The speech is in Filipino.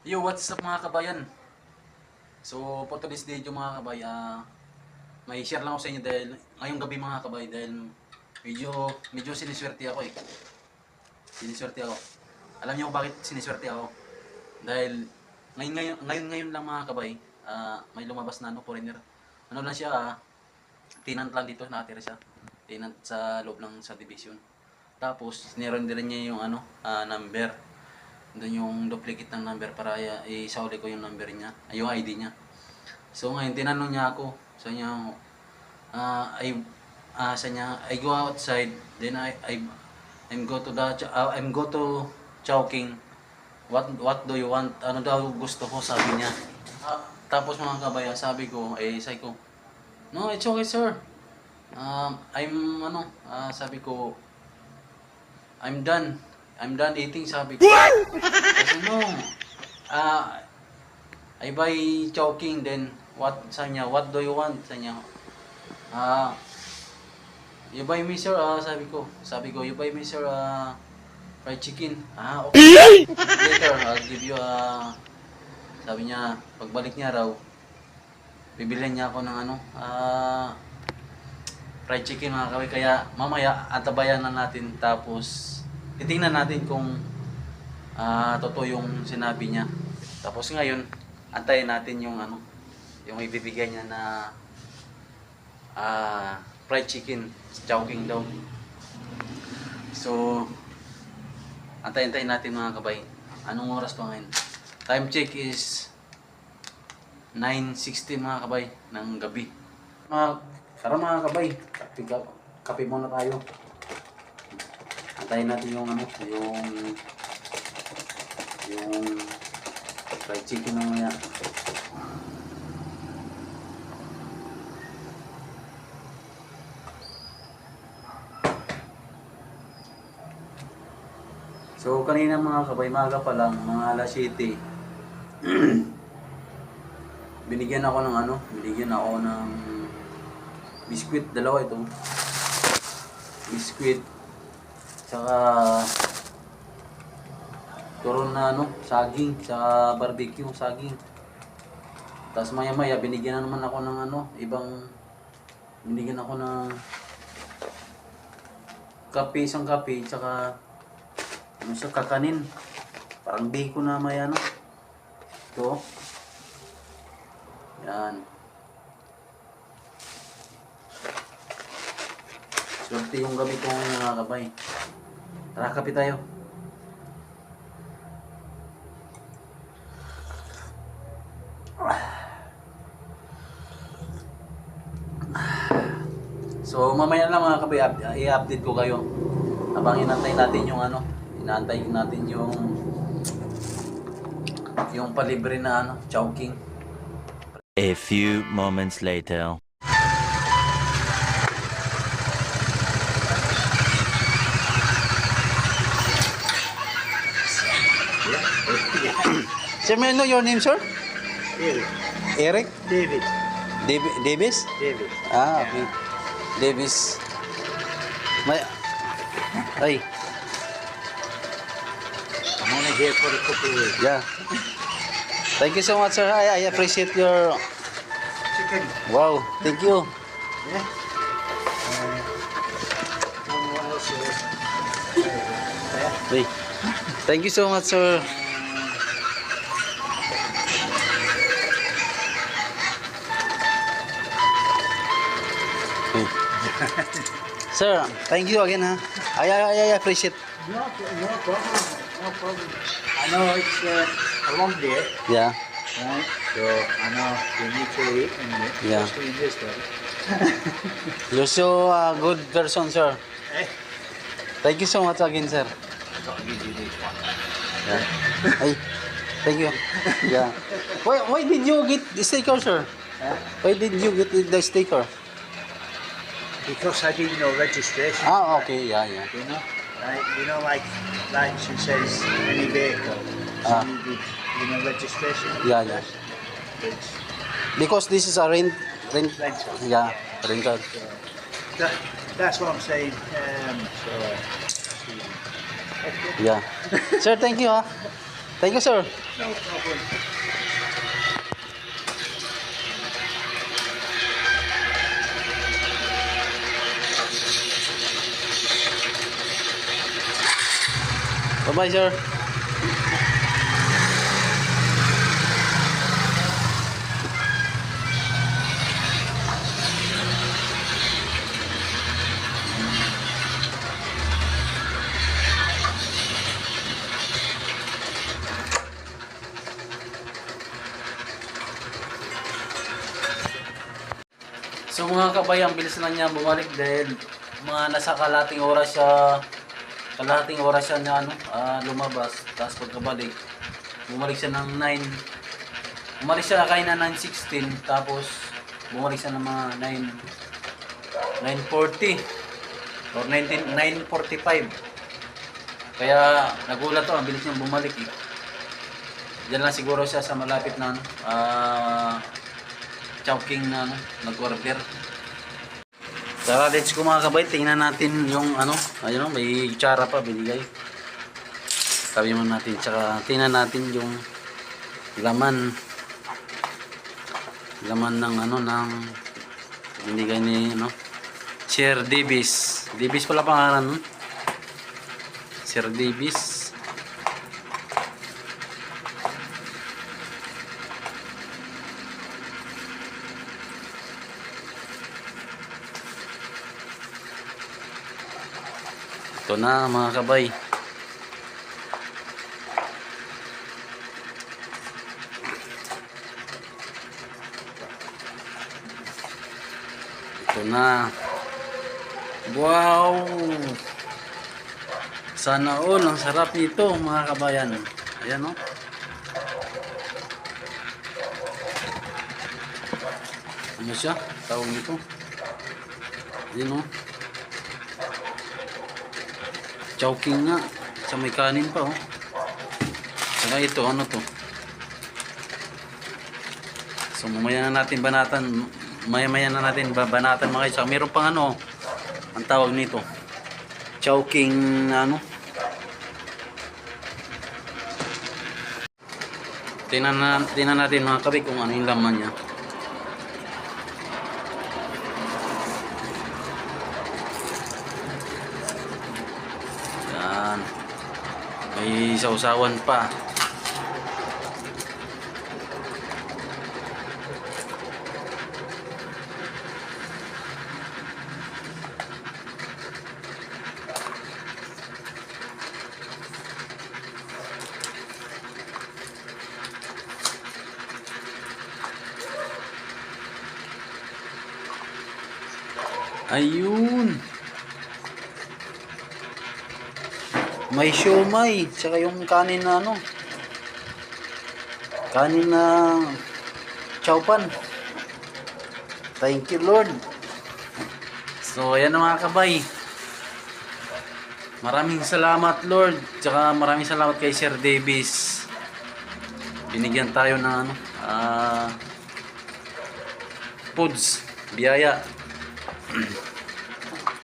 Yo, what's up mga kabayan? So, for today's video mga kabay, ah, may share lang ako sa inyo dahil ngayong gabi mga kabay dahil medyo, medyo siniswerte ako eh. Siniswerte ako. Alam niyo kung bakit siniswerte ako? Dahil ngayon ngayon, ngayon, ngayon lang mga kabay, ah, may lumabas na ano, foreigner. Ano lang siya, ah, tenant lang dito, nakatira siya. Tenant sa loob ng subdivision. Tapos, niron niya yung ano, ah, number doon yung duplicate ng number para isauli ko yung number niya, ay, yung ID niya. So ngayon tinanong niya ako, sa niya ah I ah sa niya I go outside, then I I I'm go to the ah, I'm go to Chowking. What what do you want? Ano daw gusto ko sabi niya. Ah, tapos mga kabaya, sabi ko, eh sabi ko, No, it's okay sir. Um, I'm ano, ah, sabi ko, I'm done. I'm done eating, sabi ko. Kasi no, ah, I buy choking, then what, sa niya, what do you want? Sa niya, ah, you buy me sir, ah, sabi ko. Sabi ko, you buy me sir, ah, fried chicken. Ah, okay. Later, I'll give you, ah, sabi niya, pagbalik niya raw, bibilhin niya ako ng ano, ah, fried chicken mga kaway. Kaya mamaya, atabayan na natin tapos titingnan natin kung ah totoo yung sinabi niya. Tapos ngayon, antayin natin yung ano, yung ibibigay niya na ah fried chicken, chowking daw. So, antayin-antayin natin mga kabay. Anong oras pa ngayon? Time check is 9.60 mga kabay ng gabi. Mga, tara mga kabay, kape, kape muna tayo. Antayin natin yung ano, yung yung fried chicken na maya. So kanina mga kabay, maga pa lang, mga alas 7. binigyan ako ng ano, binigyan ako ng biskwit, dalawa ito. Biskwit, Tsaka turon na ano, saging sa barbecue, saging. Tapos maya maya binigyan na naman ako ng ano, ibang binigyan ako ng kape, isang kape, tsaka ano siya, kakanin. Parang bacon na may ano. Ito. Yan. Swerte yung gabi ko mga kabay. Tara, kape tayo. So, mamaya lang mga up- i-update ko kayo. Habang inantay natin yung ano, inaantay natin yung yung palibre na ano, chowking. A few moments later. Sir, may I know your name, sir? David. Eric? David. Dav- Davis? David. Ah, okay. Davis. May... Ay, I'm only here for a couple of weeks. yeah. Thank you so much, sir. I, I appreciate your... Chicken. Wow, thank you. Yeah. Uh, don't know what else it is. Yeah. Hey. Thank you so much, sir. Sir, thank you again, ha. I, I, I appreciate. No, no problem. No problem. I know it's uh, a long day, Yeah. right? So I know we need to eat and Yeah. especially in this weather. You're so uh, good person, sir. Eh? Thank you so much again, sir. Yeah. Ay, thank you. Yeah. Why, why did you get the sticker, sir? Huh? Why did you get the sticker? Because I didn't know registration. Ah, okay. Yeah, yeah. You know, like you know, like like she says, any vehicle, she Ah. needed, you know, registration. Yeah, yeah. Which Because this is a rent, rent, rental. yeah, rental. So that, that's what I'm saying. Um, so, uh, Yeah. Sir, thank you, ha. Thank you, sir. No problem. Bye-bye, sir. So mga kabayan, bilis lang niya bumalik dahil mga nasa kalating oras siya kalahating oras siya na ano, ah, lumabas. Tapos pagkabalik, bumalik siya ng 9. Bumalik siya kain na 9.16. Tapos bumalik siya ng mga 9 9.40 or 19, 9.45. Kaya nagulat to, ang bilis niyang bumalik eh. Diyan lang siguro siya sa malapit na ano, ah, Chowking na ano, nag-order. Tara, let's go mga kabay. Tingnan natin yung ano, ayun o, may tsara pa binigay. Sabi mo natin, tsaka tingnan natin yung laman. Laman ng ano, ng binigay ni, ano, Sir Davis. Davis pala pangalan, no? Sir Davis. Ito na mga kabay. Ito na. Wow! Sana all. Ang sarap nito mga kabayan. Ayan o. Ano siya? Tawag nito. Ayan o. Chowking nga. Sa may kanin pa oh. Saka ito, ano to? So mamaya na natin banatan. Maya maya na natin babanatan mga isa. Meron pang ano. Ang tawag nito. Chowking ano. Tingnan, na, tingnan natin mga kabig kung ano yung laman niya. Yan. May sausawan pa. Ayun. May siomay, tsaka yung kanin na ano. Kanin na chowpan. Thank you Lord. So ayan mga kabay. Maraming salamat Lord. Tsaka maraming salamat kay Sir Davis. Binigyan tayo ng ano, ah, foods, biyaya.